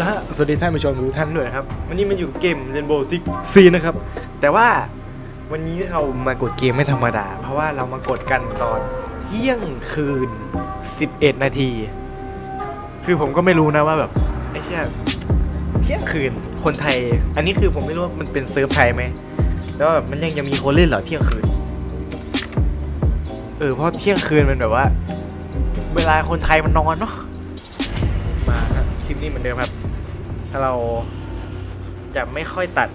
ละฮะสวัสดีท่านผู้ชมทุกท่านด้วยนะครับ วันนี้มันอยู่กับเกม Rainbow Six Siege นะครับ แต่ว่าวันนี้เรามากดเกมไม่ธรรมดา เพราะว่าเรามากดกันตอนเที่ยงคืน 11 นาที คือผมก็ไม่รู้นะว่าแบบไอ้เชี่ยเที่ยงคืนคนไทย อันนี้คือผมไม่รู้ว่ามันเป็นเซิร์ฟไทยไหมแล้วแบบมันยังจะมีคนเล่นเหรอเที่ยงคืน เออเพราะเที่ยงคืนมันแบบว่า เวลาคนไทยมันนอนเนาะมา ครับคลิปนี้เหมือนเดิมครับ ถ้าเราจะไม่ค่อยตัด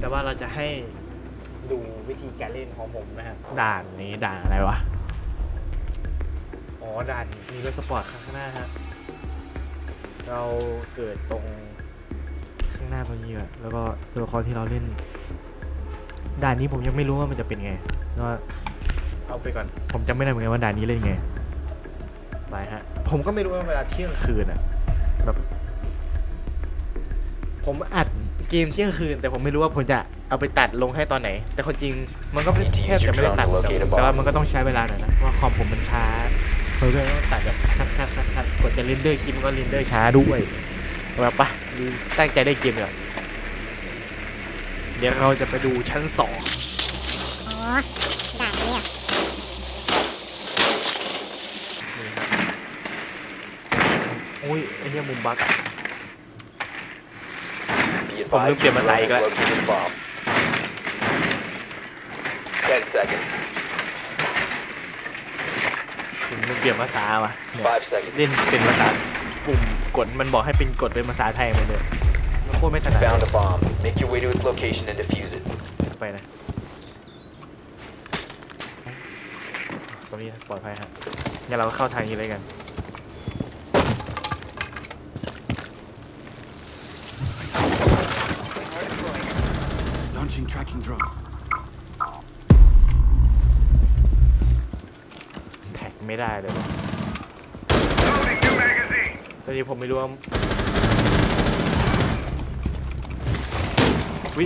แต่ว่าเราจะให้ดูวิธีการเล่นของผมนะครับด่านนี้ด่านอะไรวะ อ๋อ ด่านมีรถสปอร์ตข้างหน้าฮะเราเกิดตรงข้างหน้าตรงนี้อะแล้วก็ตัวละครที่เราเล่น ด่านนี้ผมยังไม่รู้ว่ามันจะเป็นไงก็เอาไปก่อน ผมจำไม่ได้เหมือนกันว่าด่านนี้เล่นไงไปฮะ ผมก็ไม่รู้ว่าเวลาเที่ยงคืนอะ แบบผมอัดเกมเที่ยงคืน แต่ผมไม่รู้ว่าผมจะเอาไปตัดลงให้ตอนไหน แต่คนจริงมันก็ไม่แทบจะไม่ได้ตัดหรอกแต่ว่ามันก็ต้องใช้เวลาหน่อยนะเพราะว่าคอมผมมันช้าเพราะว่าต้องตัดแบบคัดคัดคัดคัดกดจะเรนเดอร์คลิปมันก็เรนเดอร์ช้าด้วยแบบปะดูตั้งใจได้เกมเลยเดี๋ยวเราจะไปดูชั้นสอง อ๋อด่านนี้อะ นี่ครับ อุ้ยไอ้เหี้ยมุมบักอะผมลืมเปลี่ยนภาษาอีกแล้ว Ten seconds. ผมลืมเปลี่ยนภาษาว่ะเนี่ย Five seconds. เล่นเป็นภาษาปุ่มกดมันบอกให้เป็นกดเป็นภาษาไทยหมดเลยมันโคตรไม่ถนัด Found a bomb. Make your way to its location and defuse it. ไปนะตรงนี้ปลอดภัยฮะงั้นเราก็เข้าทางนี้เลยกัน Launching tracking drone. แท็กไม่ได้เลยวะตอนนี้ผมไม่รู้ว่าวิ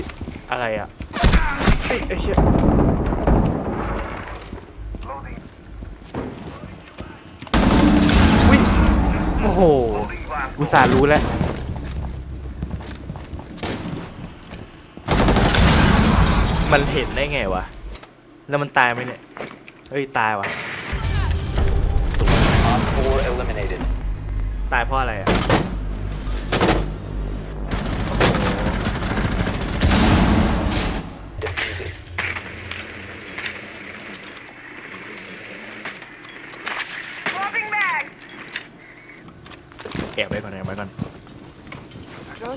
อะไรอะเอ้ยเอ้ยเชี่ยวิโอ้โหอุตส่าห์รู้แล้ว มันเห็นได้ไงวะ แล้วมันตายไหมเนี่ย เฮ้ย ตายวะ Op 4 eliminated. ตายเพราะอะไรอะ Defuse it. แอบไว้ก่อนแอบไว้ก่อนโอ้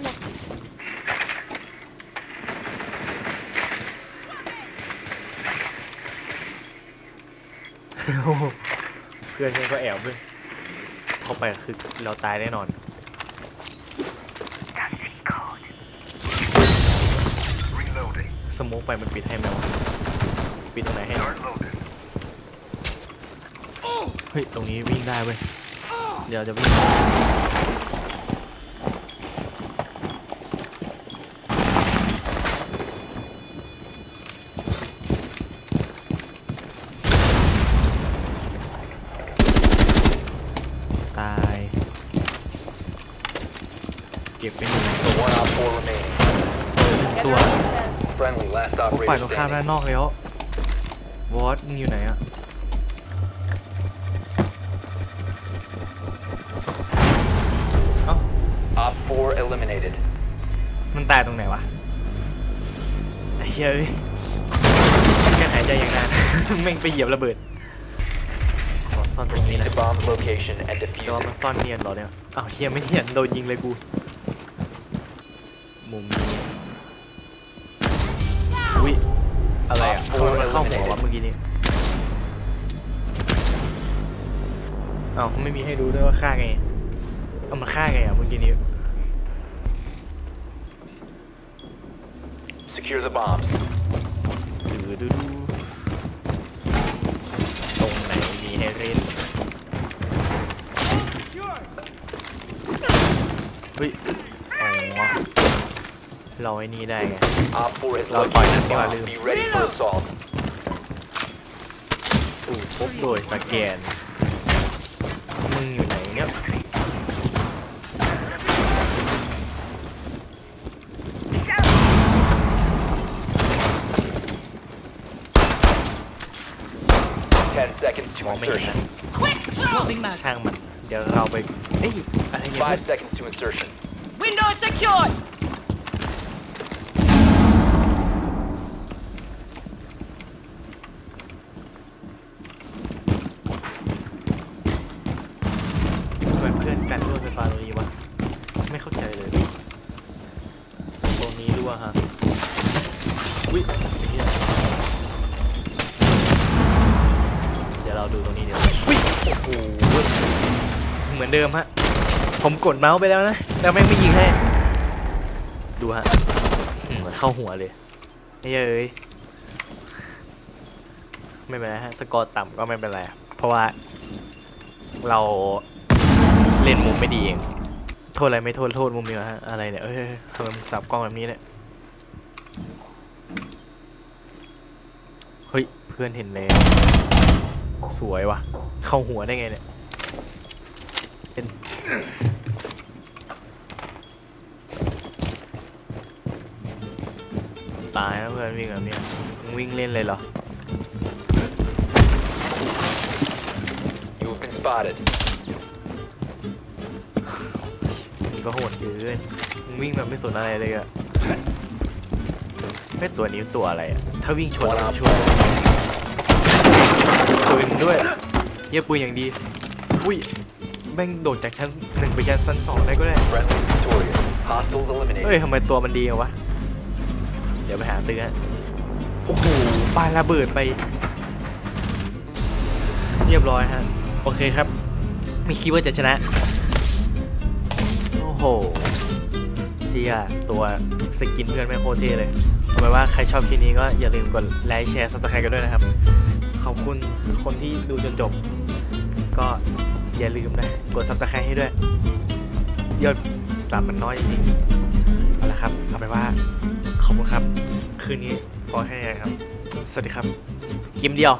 เพื่อนฉันก็แอบด้วยเข้าไปคือเราตายแน่นอนสโมุกไปมันปิดให้ไหมวะปิดตรงไหนให้เฮ้ย ตรงนี้วิ่งได้เว้ย เดี๋ยวจะวิ่ง ก็บไปหนึ่ง So one Op 4 remaining. หนึ่งตัว Friendly, last โอ้ฝ่ายต operator รงข้ามด้าน standing. นอกแล้ววอตมึงอยู่ไหนอะเอ้า Op 4 eliminated. มันตายตรงไหนวะไอ้เหี้ยเอ้ยแค่หายใจอย่างนานแม่งไปเหยียบระเบิด ขอซ่อนตรงนี้ Proceed นะ to bomb's location and แต่ defuse ว่า it. มันซ่อนเนียนเหรอเนี่ยอ้าวเฮียไม่เนียนโดนยิงเลยกู มุมนี้อุ้ยอะไรอะทำไมมันเข้าหัววะเมื่อกี้นี้อ้าวไม่มีให้ดูด้วยว่าฆ่าไงเอามันฆ่าไงอะเมื่อกี้นี้ Secure the bombs. ดูดูดู เราไอ้นี่ได้ไง Op 4 has located a bomb. Be ready for assault. ถูกพบโดยสแกน มึงอยู่ไหนเนี่ย10 seconds to มองไม่เห็น insertion. นะ Quick, moving man. ช่างมัน เดี๋ยวเราไป เอ้ย อะไรเนี่ย 5 seconds to insertion. Window secured. วยฮะอุ้ยไอ้เหี้ยเดี๋ยวเราดูตรงนี้เดี๋ยวอุ้ยโอ้โหเหมือนเดิมฮะ ผมกดเมาส์ไปแล้วนะ แล้วแม่งไม่ยิงให้ ดูฮะอืมเข้าหัวเลยไอ้เอ้ยไม่เป็นไรฮะ สกอร์ต่ำก็ไม่เป็นไรอะเพราะว่า เราเล่นมุมไม่ดีเอง โทษอะไรไม่โทษโทษมุมเดียวฮะ อะไรเนี่ย เอ้ยทำไมมึงสับกล้องแบบนี้เนี่ย เฮ้ย เพื่อนเห็นแล้ว สวยว่ะ เข้าหัวได้ไงเนี่ยเป็นตายแล้วเพื่อนวิ่งแบบเนี้ยมึงวิ่งเล่นเลยเหรอ You have been spotted. มึงก็โหดเกินมึงวิ่งแบบไม่สนอะไรเลยอะ ไม่ตัวนี้ตัวอะไรอะถ้าวิ่งชนมันชนปืนด้วยเยี่ยปืนอย่างดี อุ้ยแม่งโดดจากชั้นหนึ่งไปชั้นชั้นสองได้ก็ได้ Friendly victorious. Hostiles เอ้ย eliminated. ทำไมตัวมันดีอะวะ เดี๋ยวไปหาซื้อฮะโอ้โหปาระเบิดไป เรียบร้อยฮะ โอเคครับ ไม่คิดว่าจะชนะ โอ้โหเฮียตัวสกินเพื่อนแม่งโคตรเท่เลย เอาเป็นว่าใครชอบคลิปนี้ก็อย่าลืมกดไลค์แชร์ซับสไครต์กันด้วยนะครับ ขอบคุณคนที่ดูจนจบ ก็อย่าลืมนะ กดซับสไครต์ให้ด้วย ยอดสับมันน้อยจริงๆเอาละครับเอาไปนว่าขอบคุณครับ คืนนี้พอแค่นี้ครับ สวัสดีครับ กิมเดียว